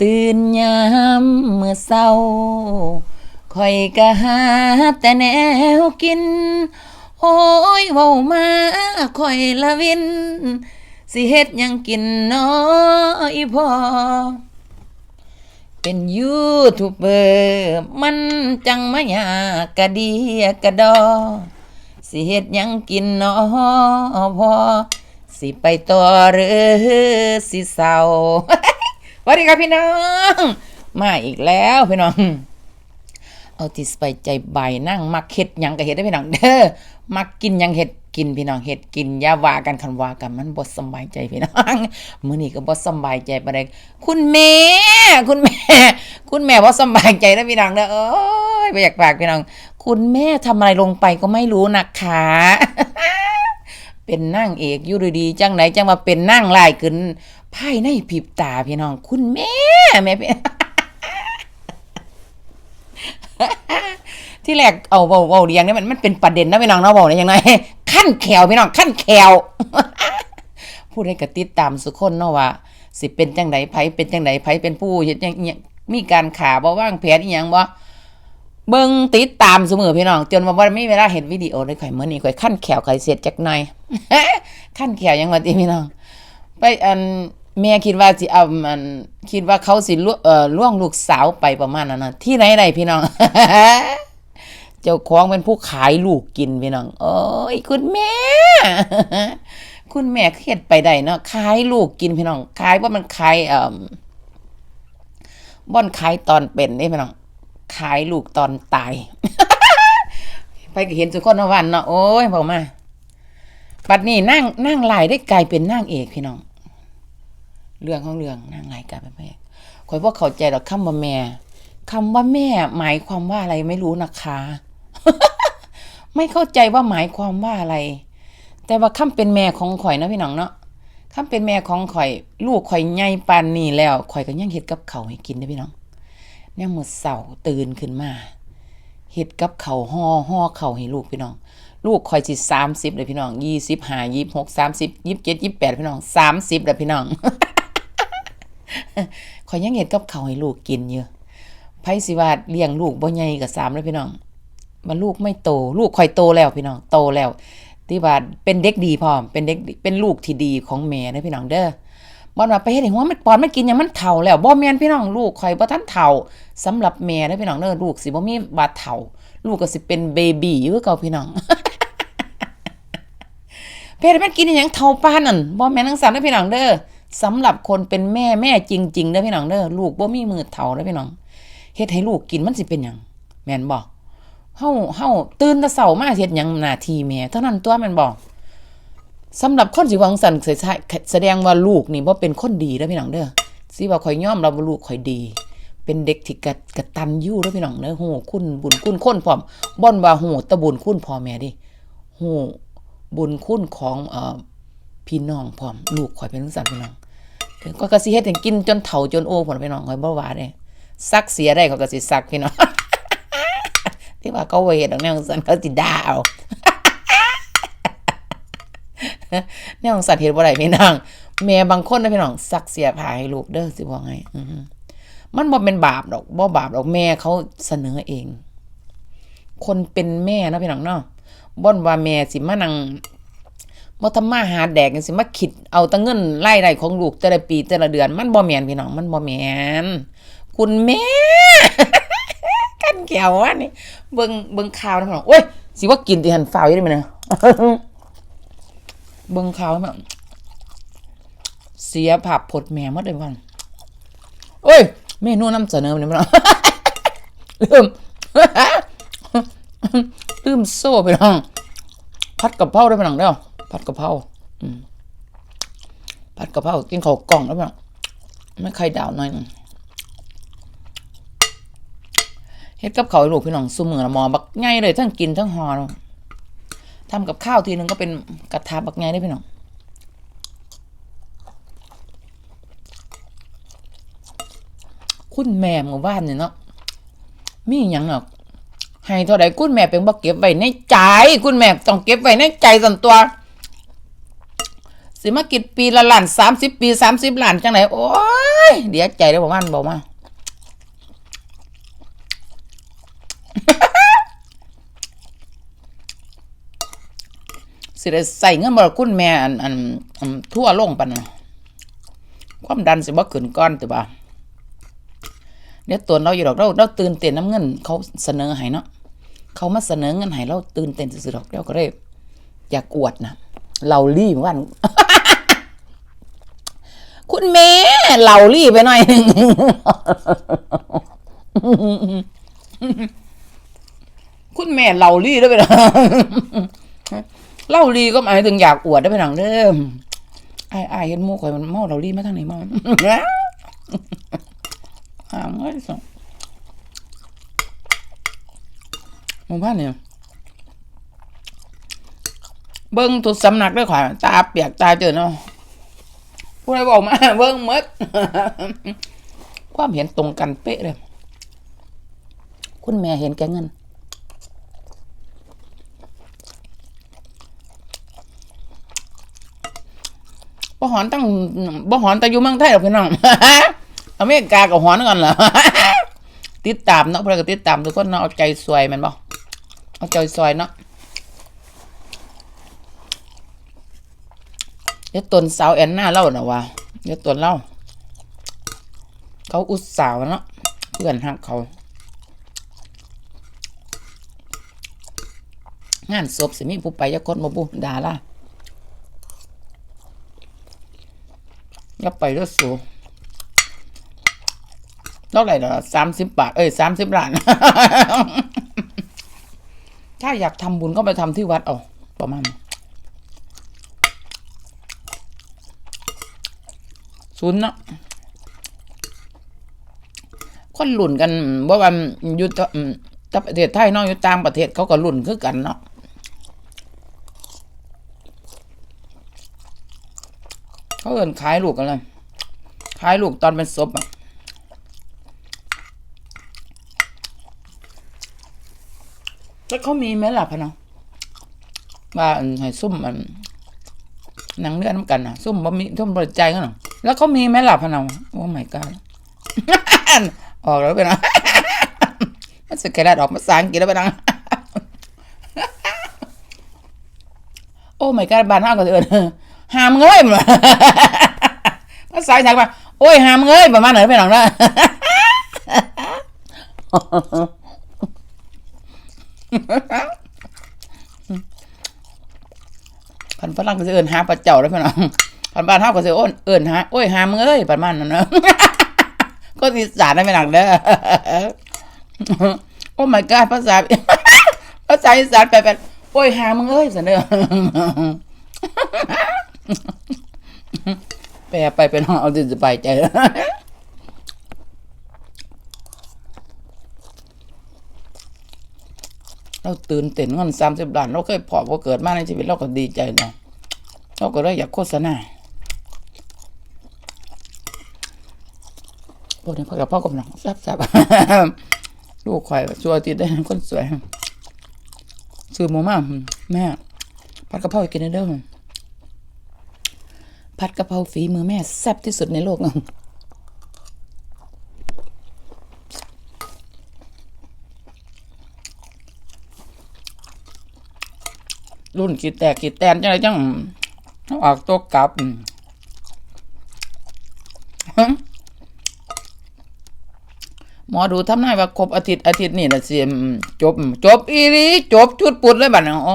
ตื่นยามเมื่อเศร้าคอยก็หาแต่แนวกิน โอ้ยเว้ามาคอยละวิน สิเฮ็ดยังกินน้อยพอ เป็นยูทูบเบอร์มันจังมายากกะเดียกะดอ สิเฮ็ดยังกินน้อพอ สิไปต่อหรือสิเศร้า สวัสดีครับพี่น้อง มาอีกแล้วพี่น้อง เอาที่สบายใจใบนั่งมักเฮ็ดยังก็เฮ็ดได้พี่น้องเด้อมักกินยังเฮ็ดกินพี่น้องเฮ็ดกินยาวากันคันวากันมันบ่สบายใจพี่น้องมื้อนี้ก็บ่สบายใจปานใดคุณแม่ คุณแม่ คุณแม่บ่สบายใจนะพี่น้องเด้อโอ้ยบ่อยากฝากพี่น้อง คุณแม่ทำอะไรลงไปก็ไม่รู้นะคะ เป็นนั่งเอกยู่ดีจังไหนจังมาเป็นนั่งลายขึ้นภายในพริบตาพี่น้อง คุณแม่แม่พี่ที่แรกเอาเว้าเว้าเรียงเนี่ยมันมันเป็นประเด็นนะพี่น้องเนาะเว้าได้ยังไงขั้นแขวพี่น้องขั้นแขวผู้ใดก็ติดตามสุคนเนาะว่า สิเป็นจังไดไผเป็นจังไดไผเป็นผู้เฮ็ดจังยังมีการขาบ่ว่างแผนอีหยังบ่ เบิ่งติดตามเสมอพี่น้อง จนว่าบ่มีเวลาเห็นวิดีโอเลยข่อยมื้อนี้ข่อยขั้นแขวข่อยเสร็จจักหน่อยขั้นแขวยังว่าติพี่น้อง ไปอันแม่คิดว่าสิเอามันคิดว่าเขาสิล่วเอ่อล่วงลูกสาวไปประมาณนั้นนะที่ไหนได้พี่น้อง เจ้าของเป็นผู้ขายลูกกินพี่น้อง โอ้ยคุณแม่ คุณแม่เครียดไปได้เนาะขายลูกกินพี่น้องขายว่ามันขายเอ่อบ่อนขายตอนเป็นนี่พี่น้อง ขายลูกตอนตาย ไปก็เห็นสุคนวันเนาะโอ้ยบอกมาบัดนี้นั่งนั่งลายได้กลายเป็นนางเอกพี่น้อง เรื่องของเรื่องนางลายกลายเป็นพระเอกคอยว่าเข้าใจหรอกคำว่าแม่คำว่าแม่ หมายความว่าอะไรไม่รู้นะคะ ไม่เข้าใจว่าหมายความว่าอะไร แต่ว่าคำเป็นแม่ของข่อยนะพี่น้องเนาะคำเป็นแม่ของข่อย ลูกข่อยใหญ่ปานนี้แล้วข่อยก็ยังเฮ็ดกับเขาให้กินนะพี่น้อง เนี่ยมือเช้าตื่นขึ้นมาเฮ็ดกับเขาห่อห่อเขาให้ลูกพี่น้อง ลูกข่อยสิ30เลยพี่น้อง25 26 30 27 28พี่น้อง30แล้วพี่น้องข่อยยังเฮ็ดกับเขาให้ลูกกินอยู่ไผสิว่าเลี้ยงลูกบ่ใหญ่ก็3แล้วพี่น้องมันลูกไม่โต ลูกคอยโตแล้วพี่น้องโตแล้วที่ว่าเป็นเด็กดีพร้อมเป็นเด็กเป็นลูกที่ดีของแม่นะพี่น้องเด้อ บ่ว่าไปเฮ็ดให้หัวมันปอนมันกินยังมันเฒ่าแล้วบ่แม่นพี่น้องลูกข่อยบ่ทันเฒ่าสำหรับแม่นะพี่น้องเด้อลูกสิบ่มีบาดเฒ่า ลูกก็สิเป็นเบบีอยู่เก่าพี่น้องเพศมันกินอหยังเท่าปานนั่นบ่แม่นทั้งสามเด้อพี่น้องเด้อสำหรับคนเป็นแม่แม่จริงๆเด้อพี่น้องเด้อลูกบ่มีมือเฒ่าเด้อพี่น้องเฮ็ดให้ลูกกินมันสิเป็นหยังแม่นบ่เฮาเฮาตื่นแต่เช้ามาเฮ็ดหยังหน้าที่แม่เท่านั้นตัวแม่นบ่ สำหรับคนสิวังสั่นแสดงว่าลูกนี่บ่เป็นคนดีเด้อพี่น้องเด้อสิว่าข่อยยอมรับว่าลูกข่อยดี เป็นเด็กที่กะกะตันยู่เด้อพี่น้องเด้อโหคุณบุญคุณคนพร้อมบ่อนว่าโหแตะบุญคุณพ่อแม่ดิโหบุญคุณของเอ่อพี่น้องพร้อมลูกข่อยเป็นจังซั่นพี่น้องก็กะสิเฮ็ดให้กินจนเฒ่าจนโอ้พุ่นพี่น้องข่อยบ่ว่าเด้ซักเสียได้เขาก็สิซักพี่น้องที่ว่าเขาเฮ็ดดอกแนวจังซั่นเขาสิด่าเอา แนวจังซั่นเฮ็ดบ่ได้พี่น้องแม่บางคนนะพี่น้องซักเสียผ้าให้ลูกเด้อสิว่าไงมันบ่เป็นบาปดอกบ่บาปดอกแม่เขาเสนอเอง คนเป็นแม่นะพี่น้องเนาะบ่นว่าแม่สิมานั่งบ่ทำมาหาแดกจังสิมาคิดเอาต่เงินรายได้ของลูกแต่ละปีแต่ละเดือน มันบ่แม่นพี่น้องมันบ่แม่นคุณแม่กันแก้ววะนี่เบิ่งเบิ่งข่าวนะพี่น้องโอ้ยสิว่ากินที่หันฟ้าวอยู่ได้มั้ยเนี่ย เบิ่งข่าเสียภาพพจน์แม่หมดเลยวันโอ้ยเมนูนำเสนอมันพี่น้องลืมลืมโซ่ไปน้องผัดกะเพราได้ไปน้องเด้อผัดกะเพราผัดกะเพรากินข้าวกล่องแล้วไปน้องไม่ไข่ดาวหน่อยหนึงเฮ็ดกับข้าลูกพี่น้องซุมือละหมอบักไงเลยทั้งกินทั้งหอเนาะ ทำกับข้าวทีนึงก็เป็นกระทะบักไงได้พี่น้องคุณแม่หมู่บ้านเนี่ยเนาะมีหยังเนาะให้เท่าใดคุณแม่เป็นบ่เก็บไว้ในใจ คุณแม่ต้องเก็บไว้ในใจส่วนตัว สิมากินปีละล้านสามสิบปีสามสิบหลานจังไหนโอ้ยเดี๋ยวใจเลยบอกมันบอกมา สิได้ใส่เงินบรคุณแม่อันอันทั่วโลงปันะความดันสิบ่ขึ้นก้อนแต่บ่าเดี๋ยตัวเราอยู่ดอกเราเราตื่นเต้นน้ำเงิน เขาเสนอให้เนาะเขามาเสนอเงินให้เราตื่นเต้นสุดๆดอกเราก็เลยอยากอวดนะเราลี่เหมือนกันคุณแม่เราลี่ไปหน่อยนึงคุณแม่เราลี่ด้วยไปนะ เล่าลีก็หมายถึงอยากอวดได้ไปหนังเด้อไอ้ไอ้ายเห็นมูข่อยมันเมาเราลีมาทางไหนมาหามเอ้ยสองหมู่บ้านเนี่ยเบิ้งทุกสำนักด้วยข่อยตาเปียกตาเจอเนาะผู้ใดบอกมาเบิ้งมดความเห็นตรงกันเป๊ะเลย คุณแม่เห็นแกเงิน บ่หอนตั้งบ่หอนแต่อยู่เมืองไทยหรอกพี่น้องอเมริกากับหอนกันเหรอติดตามเนาะเพื่อนก็ติดตามทุกคนเนาะเอาใจสวยมันบ่เอาใจสวยเนาะเดี๋ยวตนสาวแอนนาเล่าน่ะว่าเดี๋ยวตนเล่าเขาอุตส่าห์เนาะเพื่อนฮักเขา งานศพสิมีผู้ไปยักคนมาบุดาล่ะ อย่าไปด้วยสูเท่าไหร่ละสามสิบบาท เอ้ยสามสิบล้าน ถ้าอยากทำบุญก็ไปทำที่วัดเอาประมาณนั้นศูนย์เนาะคนหลุ่นกันว่าวันอยุทธประเทศไทยเนาะอยู่ต่างประเทศเขาก็หลุ่นคือกันเนาะ เขาเอินขายลูกกันเลยขายลูกตอนเป็นศพอะแล้วเขามีไหมล่ะพะน้องว่าให้ซุ่มอันหนังเลือดน้ำกันนะซุ่มบ่มีซุ่มบริใจกันหรอแล้วเขามีไหมล่ะพะน้องโอ้ my god ออกแล้วไปนะมันสแกนออกมาสางกินแล้วไปนะโอ้ my god บ้านห้าก็เอิน หามเงยมาภาษาอีสานว่าโอ้ยหามเงยประมาณไหนไปหนังนะพันฝรั่งก็จะเอินหาปลาเจ้าแล้วพี่น้องพันบ้านเฮาก็จะโอนเอินหาโอ้ยหามเงยประมาณนั้นนะก็อีสานได้ไม่หนักเด้อโอ้ my god ภาษาภาษาอีสานไปเป็นโอ้ยหามเงยเสนอ แปลไปเป็นห้องเอาที่สบายใจเราตื่นเต้นเงินสามสิบล้านเราเคยพอพอเกิดมาในชีวิตเราก็ดีใจเนาะเราก็เลยอยากโฆษณาโอ้ยพ่อกับพ่อกำลังแซ่บๆลูกควายชัวติดได้คนสวยซื้อหมูมาแม่ผัดกะเพรากินได้เด้อ ผัดกะเพราฝีมือแม่แซ่บที่สุดในโลกรุ่นกี่แตกกี่แตนจังไรจังอาอกตัวกลับหมอดูทำนายว่าครบอาทิตย์อาทิตย์นี่นะเสียจบ จบอีหลีจบชุดปุดเลยบัดนี้อ๋อ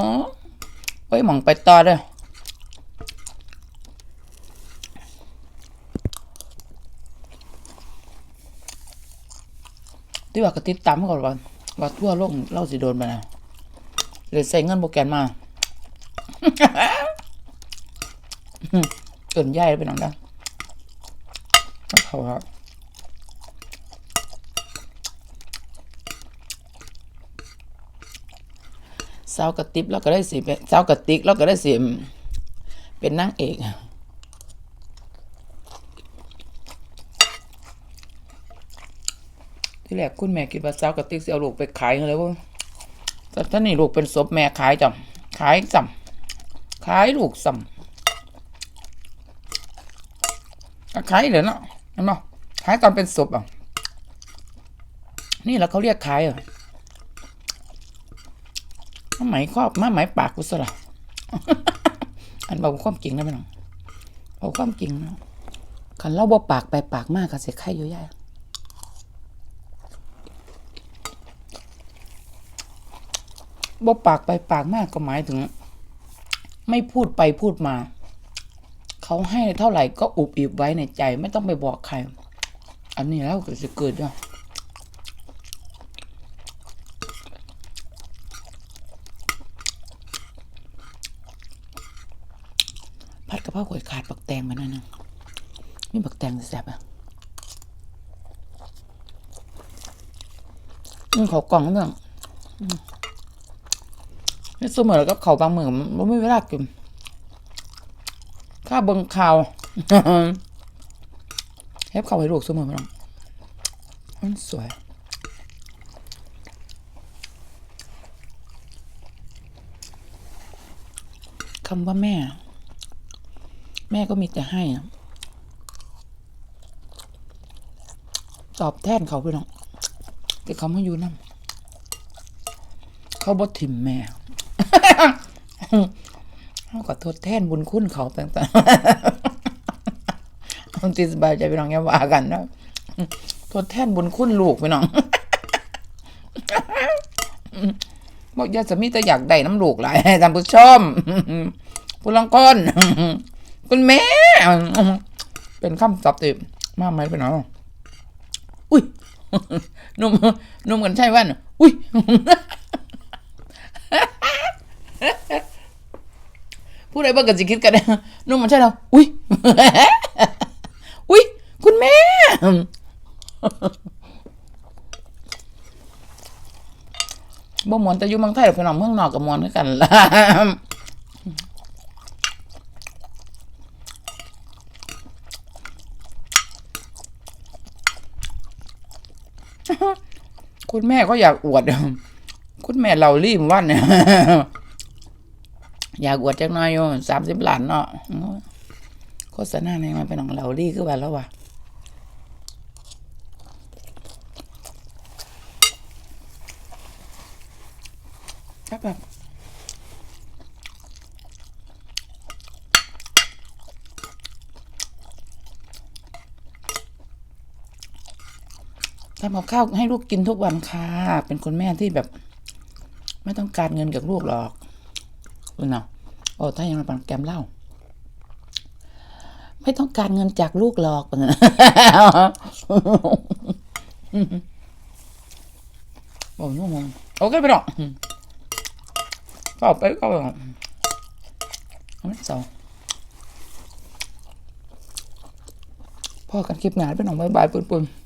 ไปหมองไปต่อเด้อ ที่ว่าก็ติดตามก่อนว่าว่าทั่วโลกเราสิโดนไปนะเลยใส่เงินโปรแกรมมาเกินย่ายไปหนังได้แล้วเขาครับสาวกระติบแล้วก็ได้สิเป็นสาวกระติกแล้วก็ได้สิเป็นนางเอก ที่แรกคุณแม่คิดว่าสาวกระติกสิเอลูกไปขายเลยว่าแต่ท่านนี่ลูกเป็นศพแม่ขายจำขายจำขายลูกจขายเลยเนาะเห็นบ่ขายตอนเป็นศพอะนี่แหละเขาเรียกขายอะมาไหมครอบมาไหมปากกูสละอันบอกความจริงนะพี่น้องบอกความจริงนะคันเล่าบ่ปากไปปากมากก็เสียไข่อยู่ย่าย บ่ปากไปปากมากก็หมายถึง ไม่พูดไปพูดมา เขาให้เท่าไหร่ก็อุบอิบไว้ในใจ ไม่ต้องไปบอกใคร อันนี้แล้วก็จะเกิดอะผัดกะเพราข่อยขาดบักแตงมาหน่อยนึงมีบักแตงแซ่บอะอืมเขากล่องเรื่อง อืมนี่สมมติแล้วก็เขาบางมือมันไม่เวลากินข้าเบิงข่าวเฮ็บเข้าให้ลูกเสมอพี่น้องมันสวยคำว่าแม่ แม่ก็มีแต่ให้อะตอบแทนเขาพี่น้องแต่เขาไม่อยู่นั่เขาบ่ถิ่มแม่ เขาก็ทดแทนบุญคุณเขาต่างๆบางทีสบายใจพี่น้องอย่าว่ากันนะทดแทนบุญคุณลูกพี่น้องบอกยาจะมีแต่อยากได้น้ำลูกหลายท่านผู้ชมผู้ลังก้นคุณแม่ เป็นคำตอบติมากไหมพี่น้องอุ้ยนุ่มนุ่มกันใช่ว่านอุ้ย ผู้ใดบ้างก็จะคิดกันนุ่มมันใช่เราอุ้ยอุ้ยคุณแม่บ่มวนแต่อยู่เมืองไทยหรอกพี่น้องเมืองนอกกับมวนคือกันล่ะคุณแม่ก็อยากอวด คุณแม่เรารีบวันเนี่ย อยากอวดจักหน้อยโย่สามสิบล้านเนาะโฆษณาในมันเป็นของเราลี่คือว่าแล้วว่ะครับแบบทำกับข้าวให้ลูกกินทุกวันค่ะ เป็นคุณแม่ที่แบบ ไม่ต้องการเงินจากลูกหรอก นาะโอ้ถ้ายังมาปันแกมเล่า ไม่ต้องการเงินจากลูกหรอกโอ้ยงงโอเคไปหรอกก็ไปก็ไปเอาไม่สองพ่อกันคลิปงานไปหน่องบายบายปุ่นๆ